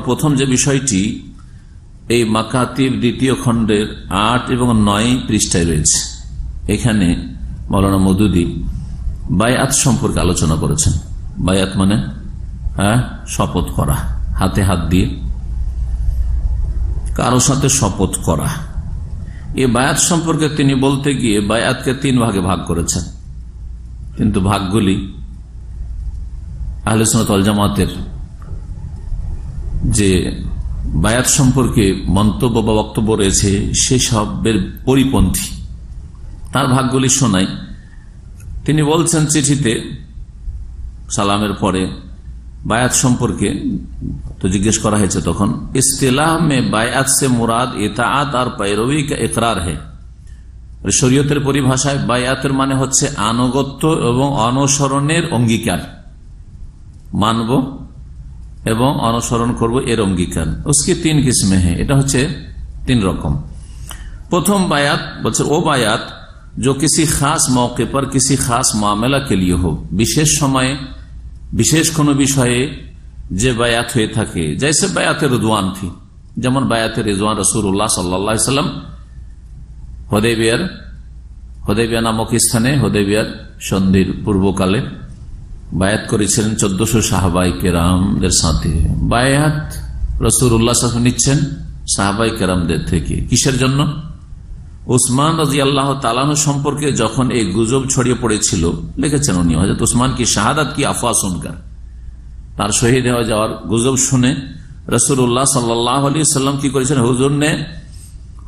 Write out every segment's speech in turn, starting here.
প্রথম যে বিষয়টি, এই মাকাতিব দ্বিতীয় খণ্ডের আট এবং নয় পৃষ্ঠায় রয়েছে। এখানে মৌলানা মদুদি বায়াত সম্পর্কে আলোচনা করেছেন। বায়াত মানে হ্যাঁ শপথ করা, হাতে হাত দিয়ে। কারও সাথে শপথ করা। এই বায়াত সম্পর্কে তিনি বলতে গিয়ে বায়াতকে তিন ভাগে ভাগ করেছেন। কিন্তু ভাগগুলি আহলসনতল জামাতের যে বায়াত সম্পর্কে মন্তব্য বা বক্তব্য রয়েছে সেসবের পরিপন্থী। তার ভাগগুলি শোনাই। তিনি বলছেন চিঠিতে, সালামের পরে বায়াত সম্পর্কে তো জিজ্ঞেস করা হয়েছে তখন ইস্তেলাহ মে বায়াত সে মুরাদ এতাত আর পায়রবি একরার হে। শরীয়তের পরিভাষায় বায়াতের মানে হচ্ছে আনুগত্য এবং অনুসরণের অঙ্গীকার। মানব এবং অনুসরণ করব এর অঙ্গীকার উসকে তিন কিসমে হ্যাঁ এটা হচ্ছে তিন রকম। প্রথম বায়াত বলছে, ও বায়াত, যে किसी খাস মৌকে পর किसी খাস মামলা কে লিয়ে হোক বিশেষ সময়ে, বিশেষ কোনো বিষয়ে যে বায়াত হয়ে থাকে। जैसे বায়াতে রিদওয়ান থি, যেমন বায়াতে রিদওয়ান রাসূলুল্লাহ সাল্লাল্লাহু সাল্লাম হদেবিয়ার হদেবিয়া নামক স্থানে হদেবিয়ার সন্ধির পূর্বকালে বায়াত করেছিলেন চোদ্দশো সাহাবাই কেরামদের সাথে। বায়াত রসুল্লাহ নিচ্ছেন সাহাবাই কেরামদের থেকে। কিসের জন্য? উসমান রাজি আল্লাহ তালানো সম্পর্কে যখন এই গুজব ছড়িয়ে পড়েছিল, লিখেছেন উনি হজরত উসমান কি শাহাদাত কি আফা শুনকার তার শহীদ হয়ে যাওয়ার গুজব শুনে রসুল্লাহ সাল্লাহ আলী সাল্লাম কি করেছেন? হুজুর নে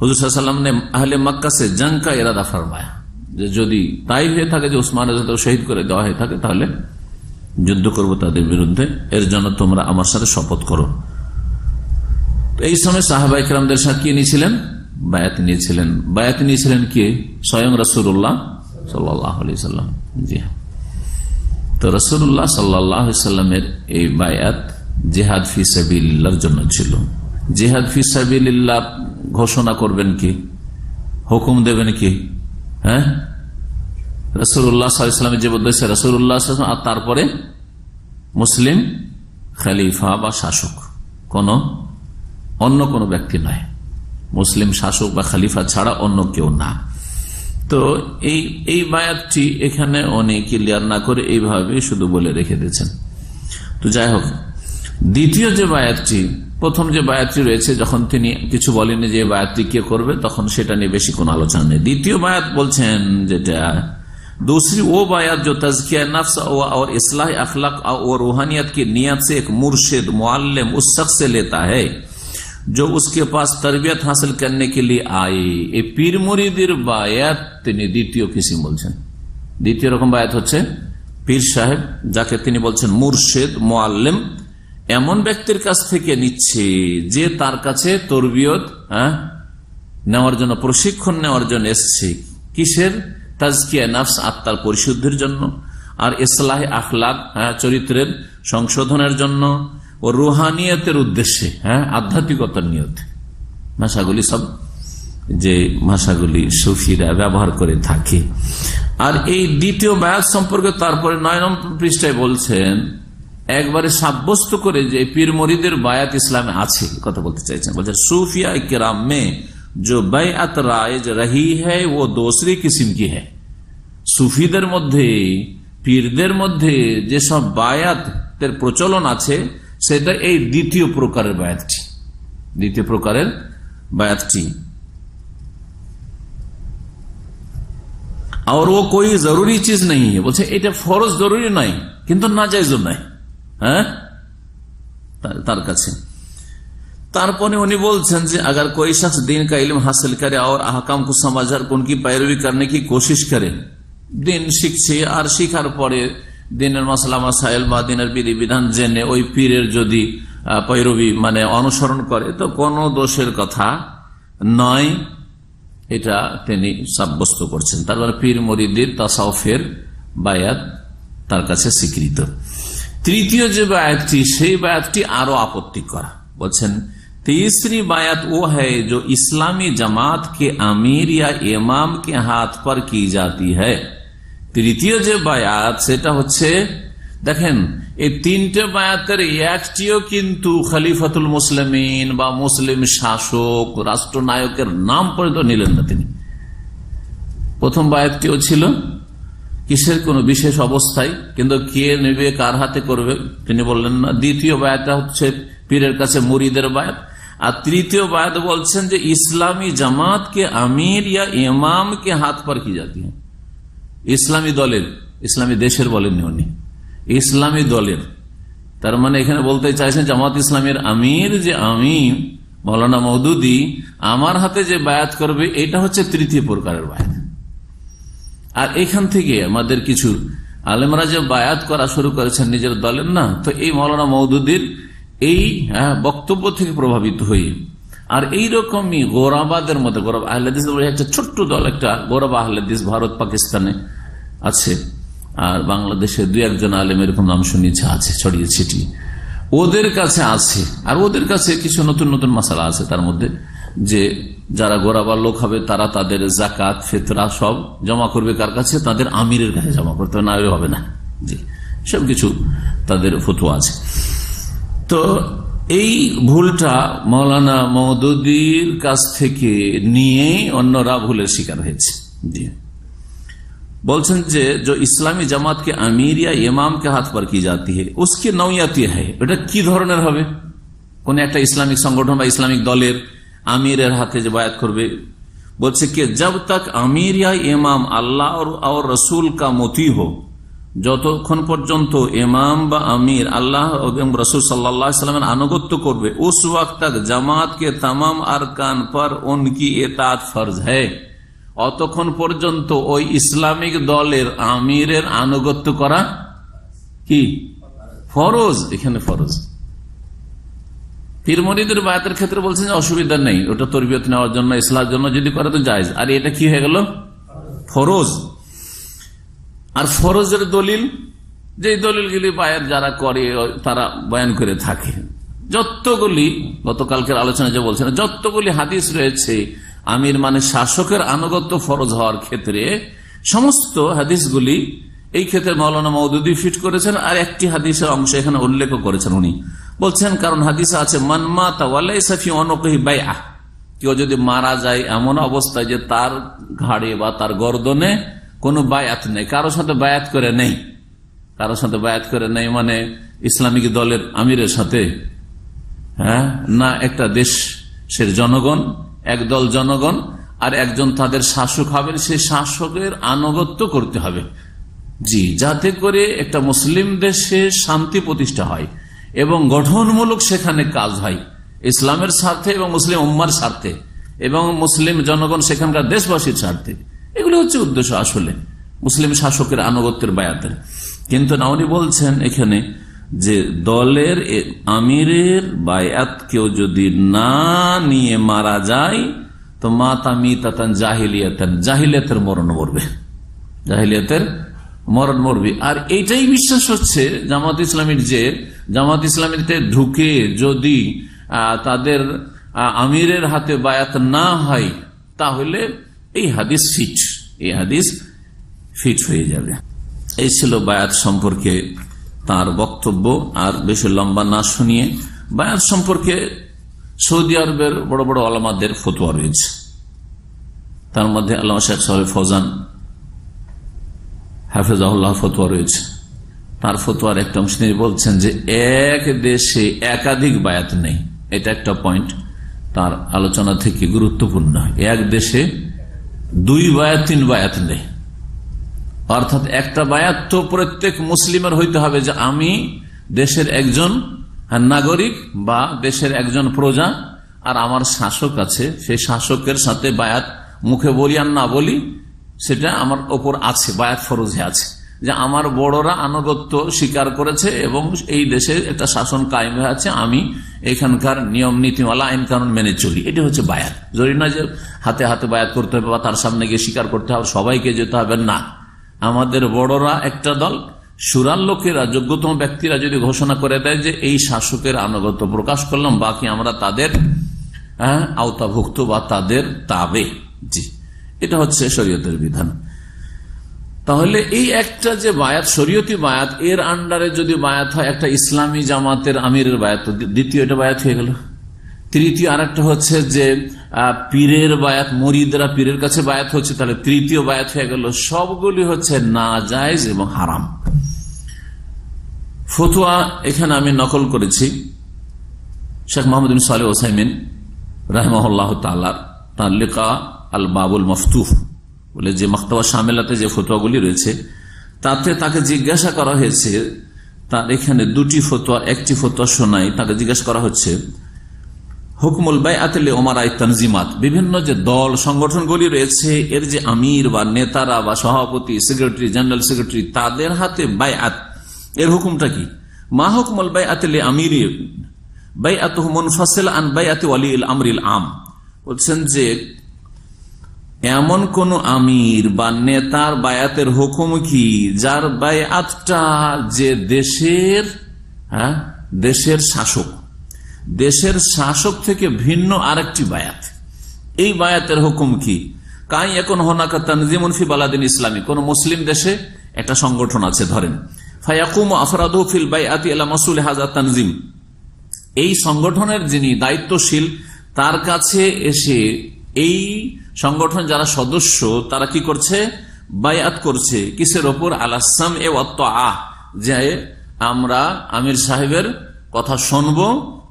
হুজুর নে আহলে মক্কা সে জঙ্কা এরাদা ফরমায়া। যে যদি তাই হয়ে থাকে যে উসমান শহীদ করে দেওয়া হয়ে থাকে, তাহলে যুদ্ধ করব তাদের বিরুদ্ধে। এর জন্য তোমরা আমার সাথে শপথ করো। এই সময় সাহাবাই কেরামদের সাথে কি নিয়েছিলেন? বায়াত নিয়েছিলেন। বায়াত নিয়েছিলেন কে? স্বয়ং রসুল্লাহ সাল্লাম। জি হ্যাঁ। তো রসুল্লাহ সাল্লাহ সাল্লামের এই বায়াত জেহাদ ফি সাবিল্লার জন্য ছিল। জেহাদ ফি সাবিল্লাহ ঘোষণা করবেন কি? হুকুম দেবেন কি? হ্যাঁ? রসুল্লাহ সাল্লামের যে উদ্দেশ্যে রসুল্লাহ আর তারপরে মুসলিম খালিফা বা শাসক। কোন, অন্য কোনো ব্যক্তি নয়। মুসলিম শাসক বা খালিফা ছাড়া অন্য কেউ না। তো এই এই বায়াতটি এখানে অনেক ক্লিয়ার না করে এইভাবে শুধু বলে রেখে দিয়েছেন। তো যাই হোক, দ্বিতীয় যে বায়াতটি, প্রথম যে বায়াতটি রয়েছে, যখন তিনি কিছু বলেনি যে বায়াতটি কে করবে, তখন সেটা নিয়ে বেশি কোনো আলোচনা নেই। দ্বিতীয় বায়াত বলছেন যেটা दूसरी वो बायात जो तजकिया नफ्स और इसलाह अखलाक और रूहानियत की नीयत से एक मुर्शिद मुआल्लिम उस शख्स से लेता है जो उसके पास तरबियत हासिल करने के लिए आए এই পীর মুরিদির বায়াত তিনি দ্বিতীয় কিসিম বলছেন দ্বিতীয় রকম বায়াত হচ্ছে পীর সাহেব যাকে তিনি বলছেন মুর্শেদ মোয়াল্লেম এমন ব্যক্তির কাছ থেকে নিচ্ছে যে তার কাছে তরবিয়ত হ্যাঁ নেওয়ার জন্য প্রশিক্ষণ নেওয়ার জন্য এসছে কিসের তাজকিয়া নাফস আত্মার পরিশুদ্ধির জন্য, আর ইসলাহ আখলাক হ্যাঁ চরিত্রের সংশোধনের জন্য ও রুহানিয়তের উদ্দেশ্যে হ্যাঁ আধ্যাত্মিকতার নিয়তে। ভাষাগুলি সব যে ভাষাগুলি সুফিরা ব্যবহার করে থাকে। আর এই দ্বিতীয় ব্যাস সম্পর্কে তারপরে নয় নম্বর পৃষ্ঠায় বলছেন, একবারে সাব্যস্ত করে যে পীর মরিদের বায়াত ইসলামে আছে কথা বলতে চাইছেন। বলছেন সুফিয়া কেরাম মে जो বেআত রায়জ রহি হ্যায় ও দোসরি কিসিম কি হ্যায় সুফিদের মধ্যে পীরদের মধ্যে যেসব বায়াতের প্রচলন আছে সেটা এই দ্বিতীয় প্রকারের বায়াতটি দ্বিতীয় প্রকারের বায়াতটি আর ও কোই জরুরি চিজ নেই বলছে এটা ফরজ জরুরি নাই কিন্তু না যাইজ নাই হ্যাঁ তার কাছে তারপরে উনি বলছেন যে अगर कोई शख्स दिन का इल्म हासिल करे और अहकाम को समझकर उनकी पैरवी करने की कोशिश करे দিন শিখছে আর শিখার পরে দিনের মশলা মাসাইল বা দিনের বিধি বিধান জেনে ওই পীরের যদি পৈরবী মানে অনুসরণ করে তো কোনো দোষের কথা নয় এটা তিনি সাব্যস্ত করছেন তারপরে পীর মরিদির তাসাউফের বায়াত তার কাছে স্বীকৃত তৃতীয় যে বায়াতটি সেই বায়াতটি আরো আপত্তি করা বলছেন तीसरी बायत वो है जो इस्लामी जमात के अमीर या इमाम के हाथ पर की जाती है তৃতীয় যে বায়াত সেটা হচ্ছে দেখেন এই তিনটে বায়াতের একটিও কিন্তু খলিফাতুল মুসলিমিন বা মুসলিম শাসক রাষ্ট্রনায়কের নাম পর্যন্ত নিলেন না তিনি প্রথম বায়াতটিও ছিল কিসের কোন বিশেষ অবস্থায় কিন্তু কে নেবে কার হাতে করবে তিনি বললেন না দ্বিতীয় বায়াতটা হচ্ছে পীরের কাছে মুরিদের বায়াত আর তৃতীয় বায়াত বলছেন যে ইসলামী জামাতকে আমির ইয়া ইমামকে হাত পার কি জাতি ইসলামী দলের, ইসলামী দেশের বলেননি উনি। ইসলামী দলের। তার মানে এখানে বলতে চাইছেন জামাত ইসলামের আমির যে আমি মৌলানা মৌদুদি আমার হাতে যে বায়াত করবে, এটা হচ্ছে তৃতীয় প্রকারের বায়াত। আর এখান থেকে আমাদের কিছু আলেমরা যে বায়াত করা শুরু করেছেন নিজের দলের না, তো এই মৌলানা মৌদুদির এই বক্তব্য থেকে প্রভাবিত হয়ে আর এই রকমই গোরাবাদের মধ্যে গৌরব আহ্লাদিস একটা ছোট্ট দল, একটা গৌরব আহ্লাদিস ভারত, পাকিস্তানে আছে। আর বাংলাদেশের দুই একজন আলেম এরকম নাম শুনিয়েছে, আছে, ছড়িয়ে ছিটিয়ে। ওদের কাছে আছে, আর ওদের কাছে কিছু নতুন নতুন মশালা আছে তার মধ্যে, যে যারা গোরাবার লোক হবে, তারা তাদের জাকাত ফেতরা সব জমা করবে কার কাছে? তাদের আমিরের কাছে জমা করতে হবে, না হবে না। জি সব কিছু তাদের ফতুয়া আছে। তো এই ভুলটা মৌলানা মদুদির কাছ থেকে নিয়ে অন্যরা ভুলের শিকার হয়েছে। বলছেন যে যে ইসলামী জামাতকে আমিরিয়া ইমামকে হাত পার কি জাতি হে? নৌয়াতি হ্যাঁ এটা কি ধরনের হবে? কোন একটা ইসলামিক সংগঠন বা ইসলামিক দলের আমিরের হাতে যে বায়াত করবে? বলছে কে জব তক আমিরিয়া ইমাম আল্লাহ রসুল কা মতি হোক যতক্ষণ পর্যন্ত এমাম বা আমির আল্লাহ রসুল সাল্লা সাল্লামের আনুগত্য করবে, উস ওয়াক্ত জামাত কে তাম আর কান পর উনকি এতাত ফর্জ হ্যায় অতক্ষণ পর্যন্ত ওই ইসলামিক দলের আমিরের আনুগত্য করা কি? ফরজ, এখানে ফরজ। পীরমরিদের বায়াতের ক্ষেত্রে বলছেন যে অসুবিধা নেই, ওটা তরবিয়ত নেওয়ার জন্য ইসলামের জন্য যদি করে তো যায় আর এটা কি হয়ে গেল? ফরজ। আর ফরজের দলিল যে দলিলগুলি বায়াত যারা করে তারা বয়ান করে থাকে। যতগুলি, গতকালকের আলোচনা যে বলছেন যতগুলি হাদিস রয়েছে, আমির মানে শাসকের আনুগত্য ফরজ হওয়ার ক্ষেত্রে, সমস্ত হাদিসগুলি এই ক্ষেত্রে মৌলানা মৌদুদি ফিট করেছেন, আর একটি হাদিসের অংশ এখানে উল্লেখ করেছেন উনি। বলছেন, কারণ হাদিসে আছে কেউ যদি মারা যায় এমন অবস্থায় যে তার ঘাড়ে বা তার গর্দনে কোনো বায়াত নেই। কারোর সাথে বায়াত করে নেই। কারোর সাথে বায়াত করে নেই মানে ইসলামিক দলের আমিরের সাথে। হ্যাঁ? না একটা দেশের জনগণ একদল জনগণ, আর একজন তাদের শাসক হবেন সেই শাসকের আনুগত্য করতে হবে। জি, যাতে করে একটা মুসলিম দেশে শান্তি প্রতিষ্ঠা হয় এবং গঠনমূলক সেখানে কাজ হয়, ইসলামের স্বার্থে এবং মুসলিম উম্মার স্বার্থে এবং মুসলিম জনগণ সেখানকার দেশবাসীর স্বার্থে। এগুলো হচ্ছে উদ্দেশ্য আসলে। মুসলিম শাসকের আনুগত্যের বায়াতের। কিন্তু না উনি বলছেন এখানে যে দলের আমিরের বায়াত কেউ যদি না নিয়ে মারা যায়, তো মাতা মিতাতান জাহিলিয়াতান, জাহিলিয়াতের মরণ মরবে। জাহিলিয়াতের মরণ মরবে। আর এইটাই বিশ্বাস হচ্ছে জামাত ইসলামীর যে, জামাত ইসলামীতে ঢুকে যদি তাদের আমিরের হাতে বায়াত না হয়, তাহলে এই হাদিস ফিট এই হাদিস ফিট হয়ে যাবে। এই ছিল বায়াত সম্পর্কে তার বক্তব্য, আর বেশি লম্বা না শুনিয়ে বায়াত সম্পর্কে সৌদি আরবের বড় বড় আলামাদের ফতোয়া রয়েছে। তার মধ্যে আল্লাহ শেখ সাহেব ফৌজান হাফেজাহুল্লাহ ফতোয়া রয়েছে। তার ফতোয়ার একটা অংশ তিনি বলছেন যে এক দেশে একাধিক বায়াত নেই। এটা একটা পয়েন্ট তার আলোচনা থেকে গুরুত্বপূর্ণ। এক দেশে দুই বায়াত, তিন বায়াত নেই। অর্থাৎ একটা বায়াত তো প্রত্যেক মুসলিমের হইতে হবে যে আমি দেশের একজন নাগরিক বা দেশের একজন প্রজা আর আমার শাসক আছে। সেই শাসকের সাথে বায়াত মুখে বলি আর না বলি, সেটা আমার ওপর আছে, বায়াত ফরজে আছে। যে আমার বড়রা আনুগত্য স্বীকার করেছে এবং এই দেশে একটা শাসন হয়ে আছে আমি এখানকার নিয়ম নীতিমালা আইন কানুন মেনে চলি। এটি হচ্ছে বায়াত। জরুরি না যে হাতে হাতে বায়াত করতে হবে বা তার সামনে গিয়ে স্বীকার করতে হবে সবাইকে যেতে হবে। না। আমাদের বড়রা একটা দল সুরার লোকেরা যোগ্যতম ব্যক্তিরা যদি ঘোষণা করে দেয় যে এই শাসকের আনুগত্য প্রকাশ করলাম বাকি আমরা তাদের হ্যাঁ, আওতাভুক্ত বা তাদের তাবে। জি। এটা হচ্ছে শরীয়তের বিধান। তাহলে এই একটা যে বায়াত, শরীয়তি বায়াত, এর আন্ডারে যদি বায়াত হয়, একটা ইসলামী জামাতের আমিরের বায়াত। দ্বিতীয় এটা বায়াত হয়ে গেল। তৃতীয় আরেকটা হচ্ছে যে পীরের বায়াত, মরিদরা পীরের কাছে বায়াত হচ্ছে, তাহলে তৃতীয় বায়াত হয়ে গেল। সবগুলি হচ্ছে না জায়জ এবং হারাম। ফতুয়া এখানে আমি নকল করেছি। শেখ মোহাম্মদ সালে ওসাইমিন রাহমাহ তাল্লার তার লেখা আল বাবুল মফতুফ বলে যে মক্তবা সামেলাতে যে ফতুয়াগুলি রয়েছে, তাতে তাকে জিজ্ঞাসা করা হয়েছে, তার এখানে দুটি ফতোয়া, একটি ফতোয়া শোনাই তাকে জিজ্ঞাসা করা হচ্ছে, হুকমুল বাই আতলে ওমার আই তানজিমাত, বিভিন্ন যে দল, সংগঠনগুলি রয়েছে, এর যে আমির বা নেতারা বা সভাপতি, সেক্রেটারি, জেনারেল সেক্রেটারি, তাদের হাতে বাই আত এর হুকুমটা কি? মা হুকমুল বাই আতলে আমির বাই আত মুনফাসিল আন বাই আতে আমরিল আম। বলছেন যে এমন কোন আমির বা নেতার বায়াতের হুকুম কি, যার বায়াতটা যে দেশের হ্যাঁ দেশের শাসক দেশের শাসক থেকে ভিন্ন আরেকটি বায়াত। এই বায়াতের হুকুম কি? কাই এখন হোনাকা তানজিমুন বালাদিন ইসলামী? কোন মুসলিম দেশে একটা সংগঠন আছে, ধরেন। ফায়াকুম আফরাদ আলা হাজা তানজিম। এই সংগঠনের যিনি দায়িত্বশীল, তার কাছে এসে এই সংগঠন যারা সদস্য, তারা কি করছে? বায়াত করছে। কিসের ওপর? আলাসাম এ আহ যে আমরা আমির সাহেবের কথা শুনব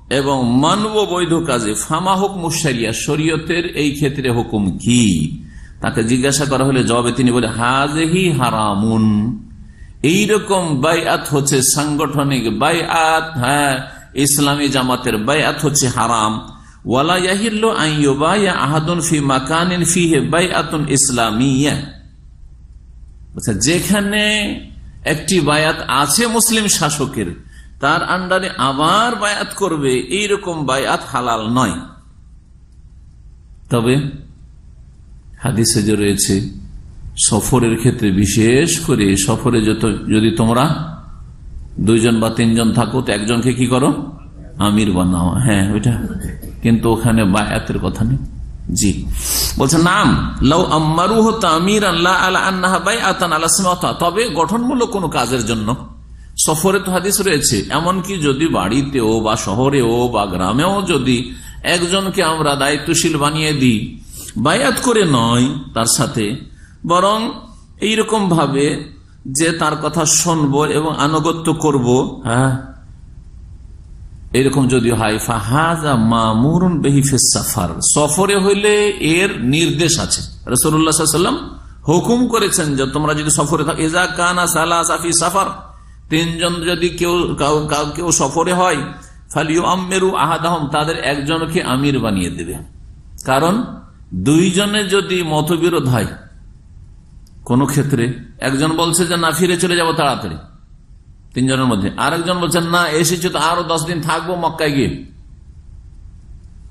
এবং মানব বৈধ কাজে। ফামা হোক মুশারিয়া শরীয়তের এই ক্ষেত্রে হুকুম কি? তাকে জিজ্ঞাসা করা হলে জবাবে তিনি বলে হাজেহি হারামুন। এইরকম বাইআত হচ্ছে সাংগঠনিক বাইআত হ্যাঁ ইসলামী জামাতের বাইআত হচ্ছে হারাম। ওয়ালা ইয়াহিল্লু আন আহাদুন ফি মাকানিন ফিহি বাইআতুন ইসলামিয়া আচ্ছা যেখানে একটি বায়াত আছে মুসলিম শাসকের, তার আন্ডারে আবার বায়াত করবে, এইরকম বায়াত হালাল নয়। তবে হাদিসে যে রয়েছে, সফরের ক্ষেত্রে বিশেষ করে সফরে যত যদি তোমরা দুইজন বা তিনজন থাকো, তো একজনকে কি করো? আমির বানাও। হ্যাঁ ওইটা। কিন্তু ওখানে বায়াতের কথা নেই। জি। বলছে নাম, লাউ আম্মারু হতো আমির আল্লাহ আল্লাহ আন্না বাই আতান আল্লাহ তবে গঠনমূলক কোনো কাজের জন্য সফরে তো হাদিস রয়েছে। এমনকি যদি বাড়িতেও বা শহরেও বা গ্রামেও যদি একজনকে আমরা দায়িত্বশীল বানিয়ে দিই, বায়াত করে নয় তার সাথে, বরং এইরকম ভাবে যে তার কথা শুনব এবং আনুগত্য করব হ্যাঁ এরকম যদি হয়, ফাহাজা মামুরুন বেহিফেস সাফার। সফরে হইলে এর নির্দেশ আছে। রসুল্লাহাম হুকুম করেছেন যে তোমরা যদি সফরে থাকো এজা কানা সালা সাফি সাফার তিনজন যদি কেউ কেউ সফরে হয় ফালিও আমেরু আহাদাহম তাদের একজনকে আমির বানিয়ে দেবে। কারণ দুইজনে যদি মতবিরোধ হয়, কোন ক্ষেত্রে একজন বলছে যে, না, ফিরে চলে যাব তাড়াতাড়ি তিনজনের মধ্যে। আরেকজন বলছেন, না, এসেছে তো আরও দশ দিন থাকব মক্কায় গিয়ে।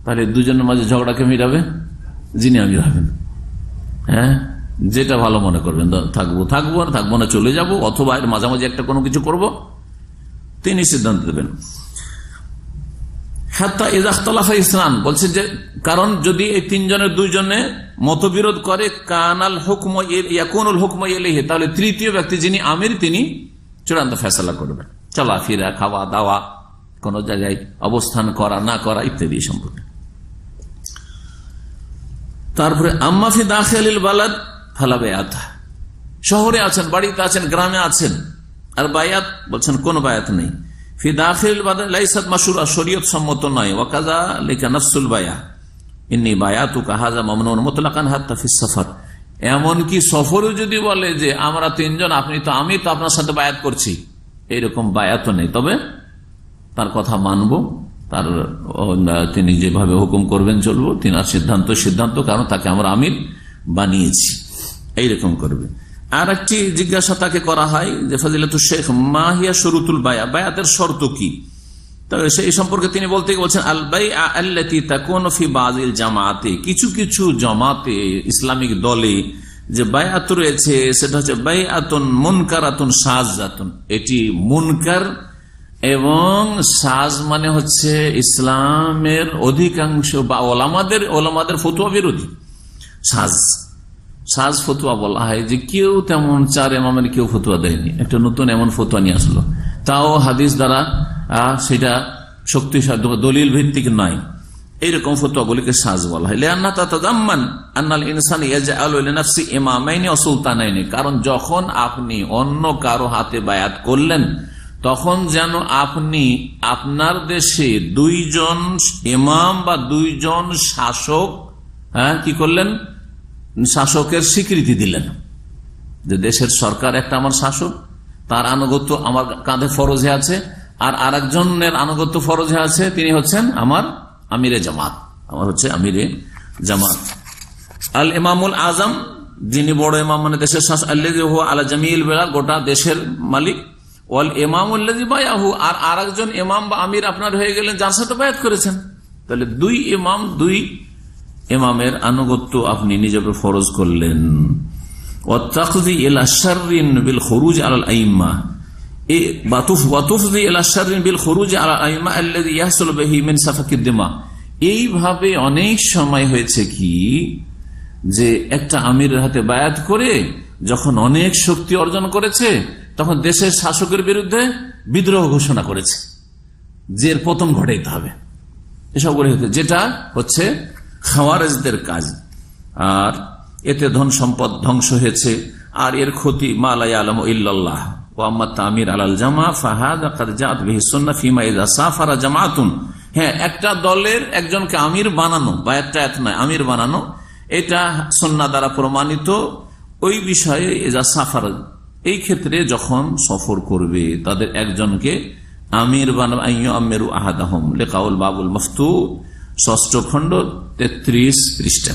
তাহলে দুজনের মাঝে ঝগড়া ঝগড়াকে মিটাবে? যিনি আমি হবেন হ্যাঁ? যেটা ভালো মনে করবেন থাকব থাকব, আর থাকব না, চলে যাব, অথবা এর মাঝামাঝি একটা কোনো কিছু করব। তিনি সিদ্ধান্ত দেবেন ইসলাম, বলছে যে, কারণ যদি এই তিনজনের দুইজনে মতবিরোধ করে, কানাল হুকম হুকম এলেহে তাহলে তৃতীয় ব্যক্তি যিনি আমির, তিনি চূড়ান্ত ফেসলা করবেন। চলাফেরা খাওয়া দাওয়া কোন জায়গায় অবস্থান করা, না করা ইত্যাদি সম্পর্কে। তারপরে আম্মাফি দাখিল বালাদ ফালাবে আতা শহরে আছেন, বাড়িতে আছেন, গ্রামে আছেন, আর বায়াত বলছেন, কোন বায়াত নেই। ফি সম্মত নয়। ওয়াকাজা এমনকি সফরে যদি বলে যে আমরা তিনজন, আপনি তো আমি, তো আপনার সাথে বায়াত করছি। এইরকম বায়াত নেই। তবে তার কথা মানব, তার তিনি যেভাবে হুকুম করবেন চলবো, তিনার সিদ্ধান্ত সিদ্ধান্ত, কারণ তাকে আমরা আমির বানিয়েছি। এইরকম করবে। আর একটি জিজ্ঞাসা তাকে করা হয় যে ফাজিলাত শেখ মাহিয়া শরুতুল বায়া, বায়াতের শর্ত কি? সেই সম্পর্কে তিনি বলতে বলছেন আল বাই আল্লাতি তাকুনফি বাজিল জামাতে কিছু কিছু জমাতে, ইসলামিক দলে যে বায়াত রয়েছে, সেটা হচ্ছে বাই আতুন মুনকার আতুন সাজ আতুন এটি মুনকার এবং সাজ মানে হচ্ছে ইসলামের অধিকাংশ বা ওলামাদের ওলামাদের ফতুয়া বিরোধী। সাজ। সাজ ফতুয়া বলা হয় যে কেউ তেমন চার এমামের কেউ ফতুয়া দেয়নি। একটা নতুন এমন ফতুয়া নিয়ে আসলো। তাও হাদিস দ্বারা সেটা শক্তিশালী দলিল ভিত্তিক নয়। এইরকম ফতুয়াগুলিকে সাজ বলা হয়। লিআন্না তাতাদাম্মান আন্নাল ইনসান ইয়াজআলু লিনাফসি ইমামাইনি ওয়া সুলতানাইনি। কারণ যখন আপনি অন্য কারও হাতে বায়াত করলেন, তখন যেন আপনি আপনার দেশে দুইজন ইমাম বা দুইজন শাসক হ্যাঁ কি করলেন? শাসকের স্বীকৃতি দিলেন। যে দেশের সরকার একটা আমার শাসক, তার আনুগত্য আমার কাঁধে ফরজে আছে আর আরেকজনের আনুগত্য ফরজে আছে, তিনি হচ্ছেন আমার আমিরে জামাত। আমার হচ্ছে আমিরে জামাত। আল ইমামুল আজম, যিনি বড় ইমাম মানে দেশের শাসক আল্লাহ আলা জামিল বেলা গোটা দেশের মালিক। ওয়াল ইমাম বায়াহু, আর আরেকজন ইমাম বা আমির আপনার হয়ে গেলেন, যার সাথে বায়াত করেছেন। তাহলে দুই ইমাম, দুই ইমামের আনুগত্য আপনি নিজেকে ফরজ করলেন। বিল খুরুজ আলাল আইম্মা। এইভাবে অনেক সময় হয়েছে কি, যে একটা আমিরের হাতে বায়াত করে যখন অনেক শক্তি অর্জন করেছে, তখন দেশের শাসকের বিরুদ্ধে বিদ্রোহ ঘোষণা করেছে। যে পতন ঘটাইতে হবে। এসব করে হতে যেটা হচ্ছে খাওয়ারেজদের কাজ। আর এতে ধন সম্পদ ধ্বংস হয়েছে। আর এর ক্ষতি মালাই আলম ইল্লাল্লাহ। ও আম্মা তামির আলাল জামা ফাহাদ জাত ফিমা ইদা সাফারা জামাতুন হ্যাঁ একটা দলের একজনকে আমির বানানো বা একটা এক নয়, আমির বানানো, এটা সন্না দ্বারা প্রমাণিত। ওই বিষয়ে এজা সাফার, এই ক্ষেত্রে যখন সফর করবে, তাদের একজনকে আমির বানাম আমিরু আহাদাহম, লেকাউল বাবুল মফতু ষষ্ঠ খণ্ড তেত্রিশ পৃষ্ঠা।